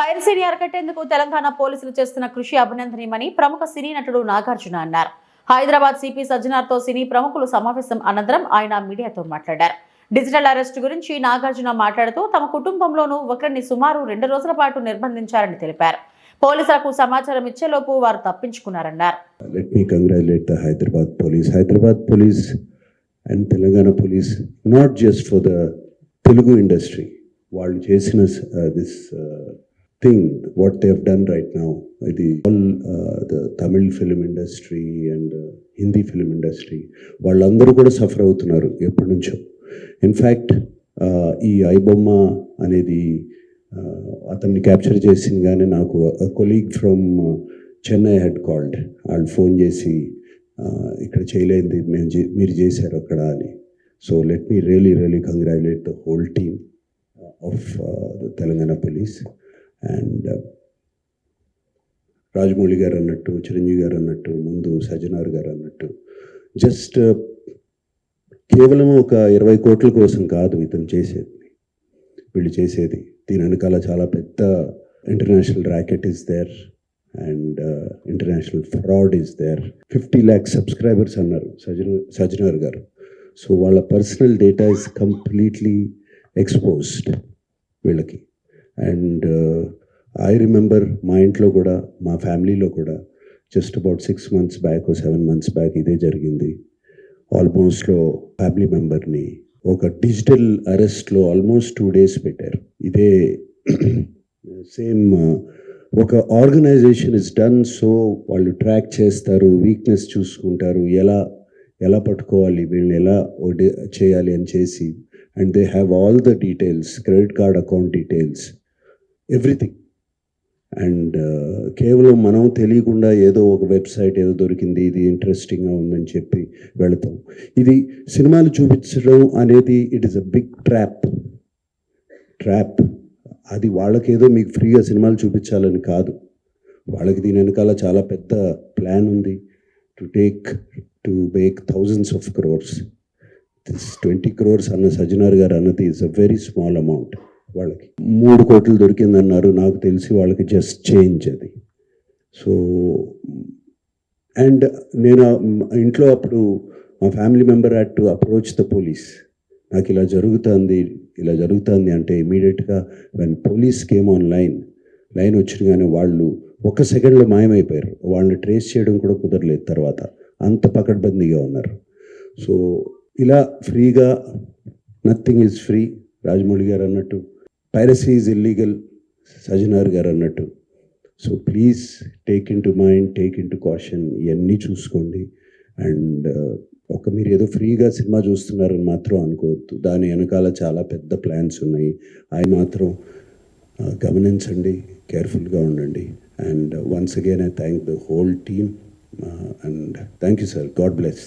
పైరసీని అరికట్టేందుకు తెలంగాణ పోలీసులు చేస్తున్న కృషి అభినందనీయమని ప్రముఖ సినీ నటుడు నాగార్జున అన్నారు. హైదరాబాద్ సిపి సజ్జనార్తో సినీ ప్రముఖులు సమావేశం అనంతరం ఆయన మీడియాతో మాట్లాడారు. డిజిటల్ అరెస్ట్ గురించి నాగార్జున మాట్లాడుతూ తమ కుటుంబంలోనూ ఒకరిని సుమారు రెండు రోజుల పాటు నిర్బంధించారని తెలిపారు. పోలీసులకు సమాచారం ఇచ్చేలోపు వారు తప్పించుకున్నారన్నారు. Let me congratulate the Hyderabad police. Hyderabad police and Telangana police, not just వాళ్ళు చేసిన uh, this thing what they have done right now ఇది all the Tamil film industry and Hindi film industry వాళ్ళందరూ కూడా suffer అవుతున్నారు ఎప్పటి నుంచో. In fact uh, ఈ ఐబొమ్మ అనేది uh, అతన్ని క్యాప్చర్ చేసిందిగానే నాకు colleague from Chennai had called వాళ్ళు ఫోన్ చేసి uh, ఇక్కడ చేయలేంది మేము మీరు చేశారు అక్కడ అని. So let me really really congratulate the whole team of the Telangana police and uh, Rajamouli garu అన్నట్టు చిరంజీవి గారు అన్నట్టు ముందు సజ్జనార్ గారు అన్నట్టు జస్ట్ uh, కేవలం ఒక ఇరవై కోట్ల కోసం కాదు ఇతను చేసేది. వీళ్ళు చేసేది. దీని వెనకాల చాలా పెద్ద international racket is there and international fraud is there fifty lakhs subscribers అన్నారు సజన సజ్జనార్ గారు. సో వాళ్ళ personal data is completely exposed వీళ్ళకి. అండ్ ఐ రిమెంబర్ మా ఇంట్లో కూడా మా ఫ్యామిలీలో కూడా just about six months back seven months back ఇదే జరిగింది. ఆల్మోస్ట్లో ఫ్యామిలీ మెంబర్ని ఒక డిజిటల్ అరెస్ట్లో ఆల్మోస్ట్ టూ డేస్ పెట్టారు. ఇదే సేమ్ uh, ఒక ఆర్గనైజేషన్ ఇస్ డన్ సో వాళ్ళు ట్రాక్ చేస్తారు వీక్నెస్ చూసుకుంటారు ఎలా ఎలా పట్టుకోవాలి వీళ్ళని ఎలా చేయాలి అని చేసి and they have all the details credit card account details everything. And కేవలం మనం తెలియకుండా ఏదో ఒక వెబ్సైట్ ఏదో దొరికింది ఇది ఇంట్రెస్టింగ్గా ఉందని చెప్పి వెళతాం. ఇది సినిమాలు చూపించడం అనేది it is a big trap trap అది వాళ్ళకేదో మీకు ఫ్రీగా సినిమాలు చూపించాలని కాదు. వాళ్ళకి దీని వెనకాల చాలా పెద్ద ప్లాన్ ఉంది. To take to make thousands of crores this twenty crores అన్న సజ్జనార్ గారు అన్నది is a very small amount వాళ్ళకి. మూడు కోట్లు దొరికిందన్నారు నాకు తెలిసి వాళ్ళకి జస్ట్ చేంజ్ అది. సో అండ్ నేను ఇంట్లో అప్పుడు మా family member had to approach the police నాకు ఇలా జరుగుతుంది ఇలా జరుగుతుంది అంటే ఇమీడియట్గా when police came on line line వచ్చినగానే వాళ్ళు ఒక సెకండ్లో మాయమైపోయారు. వాళ్ళని ట్రేస్ చేయడం కూడా కుదరలేదు తర్వాత. అంత పకడ్బందీగా ఉన్నారు. సో ఇలా ఫ్రీగా nothing is free Rajamouli garu అన్నట్టు piracy is illegal Sajjanar garu అన్నట్టు. So please take into mind take into caution ఇవన్నీ చూసుకోండి అండ్ uh, ఒక మీరు ఏదో ఫ్రీగా సినిమా చూస్తున్నారని మాత్రం అనుకోవద్దు. దాని వెనకాల చాలా పెద్ద ప్లాన్స్ ఉన్నాయి. అవి మాత్రం గమనించండి కేర్ఫుల్గా ఉండండి. And once again I thank the whole team and thank you sir god bless